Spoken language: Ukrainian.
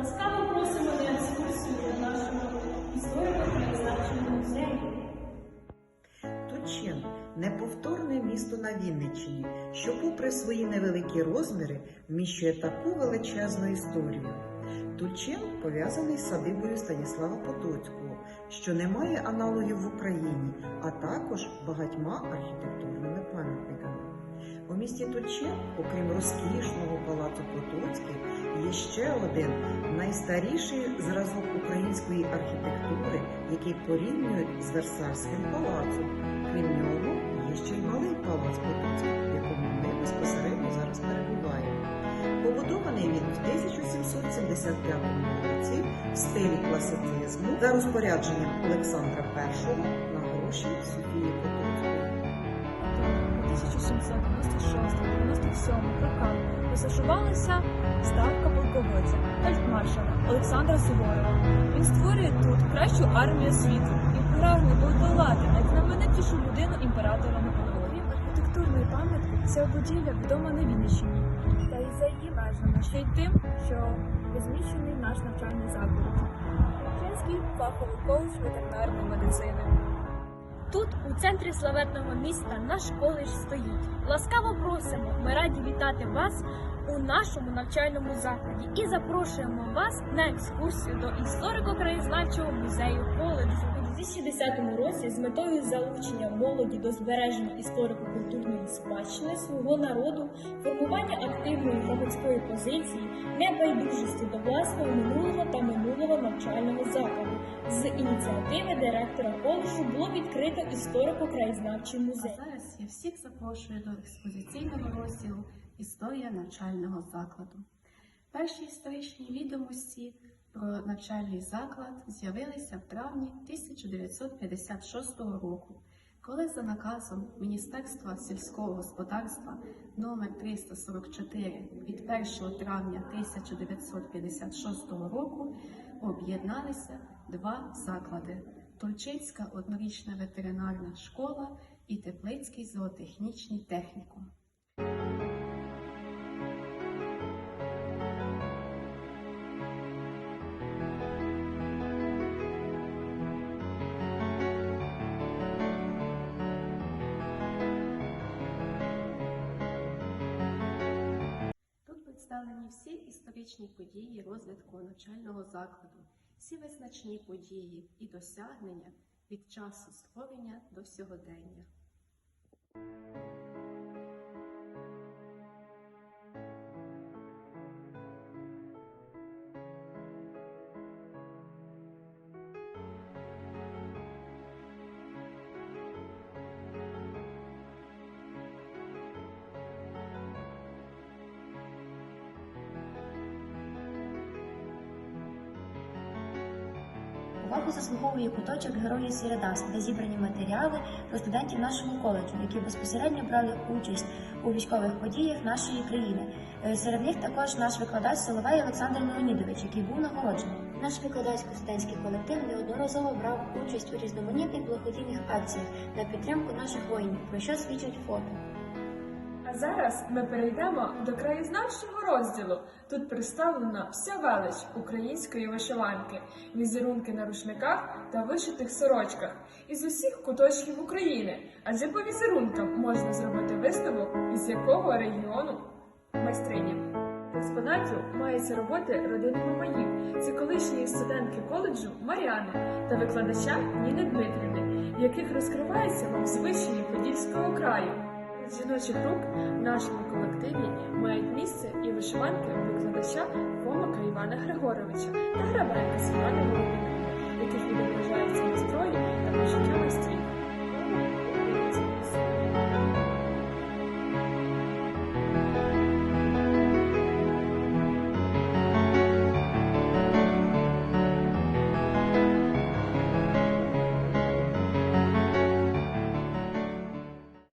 Ласкаво просимо на екскурсію до нашого історико-краєзнавчого музею. Тучен неповторне місто на Вінниччині, що, попри свої невеликі розміри, вміщує таку величезну історію. Тульчен пов'язаний з садибою Станіслава Потоцького, що не має аналогів в Україні, а також багатьма архітектурними пам'ятниками. У місті Тульчен, окрім розкішного палацу Потоцьких, є ще один найстаріший зразок української архітектури, який порівнюють з Версальським палацом. Крім нього, є ще й малий палац Потоцьких, в якому ми безпосередньо зараз перебуваємо. Побудований він в 1775 році в стилі класицизму за розпорядженням Олександра І на гроші Софії Потоцької. у 1796-97 роках розташувалася ставка полководця фельдмаршала Олександра Суворова. Він створює тут кращу армію світу і прагне подолати найзнаменитішу людину імператора Наполеона. Крім архітектурної пам'ятки, ця будівля відома на Вінниччині та і за її межами, ще й тим, що розміщений наш навчальний заклад. Український фаховий коледж ветеринарної медицини. Тут, у центрі славетного міста, наш коледж стоїть. Ласкаво просимо, ми раді вітати вас у нашому навчальному закладі і запрошуємо вас на екскурсію до історико-краєзнавчого музею коледжу. У 2010 році з метою залучення молоді до збереження історико-культурної спадщини свого народу, формування активної громадської позиції, небайдужості до власного минулого та минулого навчального закладу. З ініціативи директора коледжу було відкрито історико-краєзнавчий А зараз я всіх запрошую до експозиційного розділу Історія навчального закладу. Перші історичні відомості про навчальний заклад з'явилися в травні 1956 року, коли за наказом Міністерства сільського господарства номер 344 від 1 травня 1956 року об'єдналися два заклади Тульчинська однорічна ветеринарна школа і Теплицький зоотехнічний технікум. Представлені всі історичні події розвитку навчального закладу, всі визначні події і досягнення від часу створення до сьогодення. Увагу заслуговує куточок Герої Сіридас, де зібрані матеріали про студентів нашого коледжу, які безпосередньо брали участь у військових подіях нашої країни. Е, Серед них також наш викладач Соловей Олександр Леонідович, який був нагороджений. Наш викладацько-студентський колектив неодноразово брав участь у різноманітних благодійних акціях на підтримку наших воїнів, про що свідчать фото. А зараз ми перейдемо до краєзнавчого розділу. Тут представлена вся велич української вишиванки, візерунки на рушниках та вишитих сорочках із усіх куточків України. Адже по візерункам можна зробити виставок із якого регіону майстрині. В експонатів маються роботи родини Мамаїв, це колишньої студентки коледжу Маріани та викладача Ніни Дмитрівни, яких розкривається вам звичаї Подільського краю. Жіночих рук в нашому колективі мають місце і вишиванки викладача Фомака Івана Григоровича та Грабенка Світлани Володимирівни, яких відображаються настрої та.